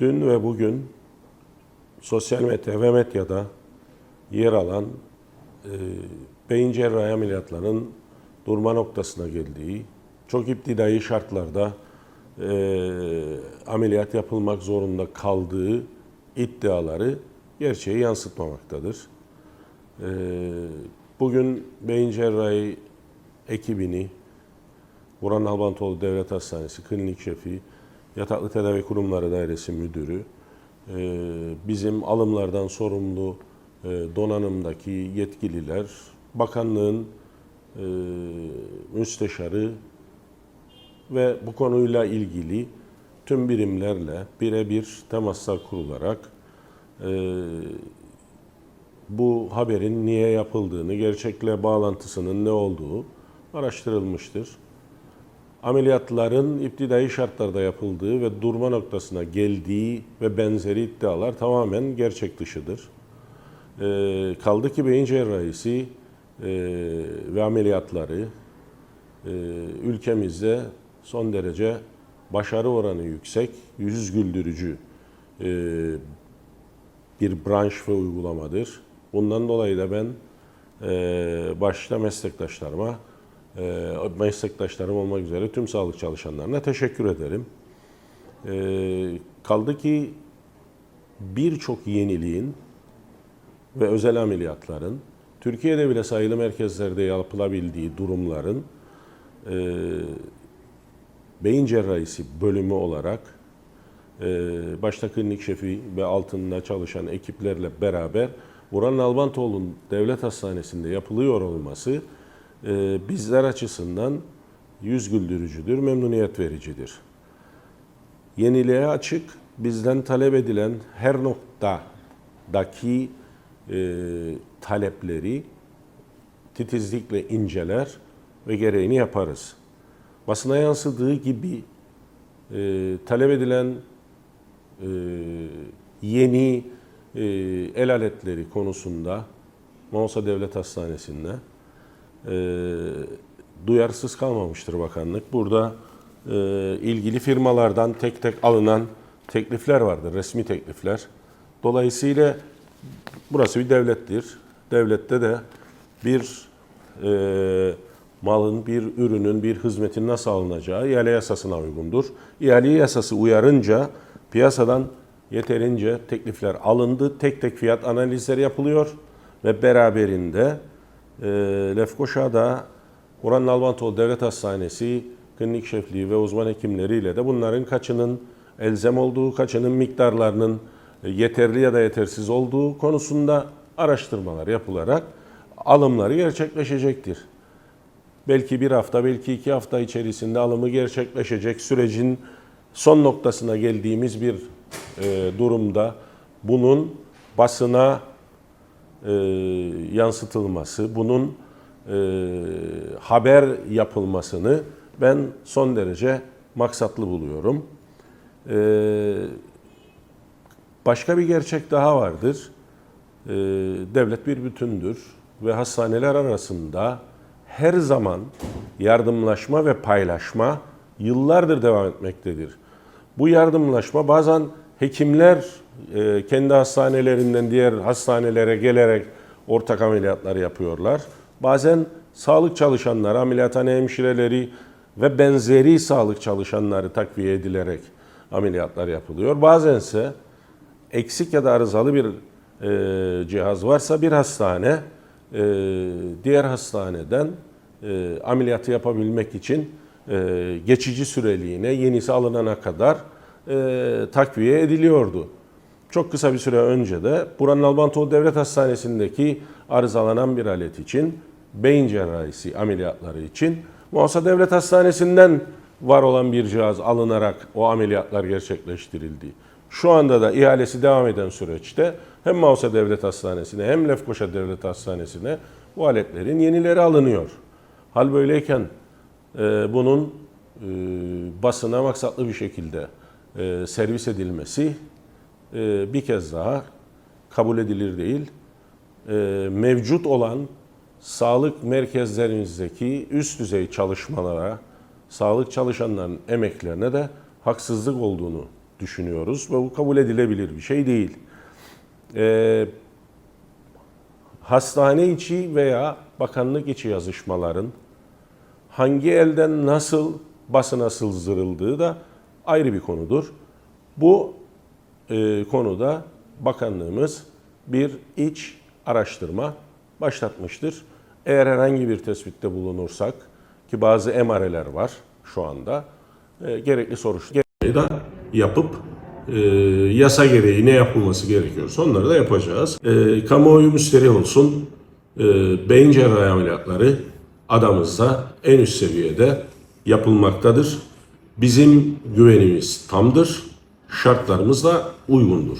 Dün ve bugün sosyal medya ve medyada yer alan e, beyin cerrahi ameliyatlarının durma noktasına geldiği, çok iptidai şartlarda e, ameliyat yapılmak zorunda kaldığı iddiaları gerçeği yansıtmamaktadır. E, bugün beyin cerrahi ekibini Burhan Albantoğlu Devlet Hastanesi Klinik Şefi, Yataklı Tedavi Kurumları Dairesi Müdürü, e, bizim alımlardan sorumlu e, donanımdaki yetkililer, bakanlığın e, müsteşarı ve bu konuyla ilgili tüm birimlerle birebir temaslar kurularak bu haberin niye yapıldığını, gerçekle bağlantısının ne olduğu araştırılmıştır. Ameliyatların iptidai şartlarda yapıldığı ve durma noktasına geldiği ve benzeri iddialar tamamen gerçek dışıdır. Ee, kaldı ki beyin cerrahisi e, ve ameliyatları e, ülkemizde son derece başarı oranı yüksek, yüz güldürücü e, bir branş ve uygulamadır. Bundan dolayı da ben e, başta meslektaşlarıma, e, meslektaşlarım olmak üzere tüm sağlık çalışanlarına teşekkür ederim. E, kaldı ki birçok yeniliğin ve özel ameliyatların Türkiye'de bile sayılı merkezlerde yapılabildiği durumların e, beyin cerrahisi bölümü olarak e, başta klinik şefi ve altında çalışan ekiplerle beraber Burhan Albantoğlu'nun devlet hastanesinde yapılıyor olması bizler açısından yüz güldürücüdür, memnuniyet vericidir. Yeniliğe açık, bizden talep edilen her noktadaki e, talepleri titizlikle inceler ve gereğini yaparız. Basına yansıdığı gibi e, talep edilen e, yeni el aletleri konusunda Monsa Devlet Hastanesi'nde duyarsız kalmamıştır bakanlık. Burada e, ilgili firmalardan tek tek alınan teklifler vardır, resmi teklifler. Dolayısıyla burası bir devlettir. Devlette de bir e, malın, bir ürünün, bir hizmetin nasıl alınacağı ihale yasasına uygundur. İhale yasası uyarınca piyasadan yeterince teklifler alındı. Tek tek fiyat analizleri yapılıyor ve beraberinde e, Lefkoşa'da Orhan Nalbantoğlu Devlet Hastanesi klinik şefliği ve uzman hekimleriyle de bunların kaçının elzem olduğu, kaçının miktarlarının yeterli ya da yetersiz olduğu konusunda araştırmalar yapılarak alımları gerçekleşecektir. Belki bir hafta, belki iki hafta içerisinde alımı gerçekleşecek sürecin son noktasına geldiğimiz bir e, durumda bunun basına e, yansıtılması, bunun e, haber yapılmasını ben son derece maksatlı buluyorum. E, başka bir gerçek daha vardır. E, devlet bir bütündür ve hastaneler arasında her zaman yardımlaşma ve paylaşma yıllardır devam etmektedir. Bu yardımlaşma bazen hekimler e, kendi hastanelerinden diğer hastanelere gelerek ortak ameliyatlar yapıyorlar. Bazen sağlık çalışanları, ameliyathane hemşireleri ve benzeri sağlık çalışanları takviye edilerek ameliyatlar yapılıyor. Bazense eksik ya da arızalı bir e, cihaz varsa bir hastane e, diğer hastaneden e, ameliyatı yapabilmek için e, geçici süreliğine yenisi alınana kadar e, takviye ediliyordu. Çok kısa bir süre önce de Buranın Albantoğlu Devlet Hastanesi'ndeki arızalanan bir alet için beyin cerrahisi ameliyatları için Muhasa Devlet Hastanesi'nden var olan bir cihaz alınarak o ameliyatlar gerçekleştirildi. Şu anda da ihalesi devam eden süreçte hem Mausa Devlet Hastanesi'ne hem Lefkoşa Devlet Hastanesi'ne bu aletlerin yenileri alınıyor. Hal böyleyken e, bunun e, basına maksatlı bir şekilde e, servis edilmesi e, bir kez daha kabul edilir değil. E, mevcut olan sağlık merkezlerimizdeki üst düzey çalışmalara, sağlık çalışanlarının emeklerine de haksızlık olduğunu düşünüyoruz ve bu kabul edilebilir bir şey değil. Ee, hastane içi veya bakanlık içi yazışmaların hangi elden nasıl basına sızdırıldığı da ayrı bir konudur. Bu e, konuda bakanlığımız bir iç araştırma başlatmıştır. Eğer herhangi bir tespitte bulunursak ki bazı emareler var şu anda e, gerekli soruşturmayı da yapıp e, yasa gereği ne yapılması gerekiyorsa onları da yapacağız. E, kamuoyu müşteri olsun. E, beyin cerrahi ameliyatları adamızda en üst seviyede yapılmaktadır. Bizim güvenimiz tamdır, şartlarımız da uygundur.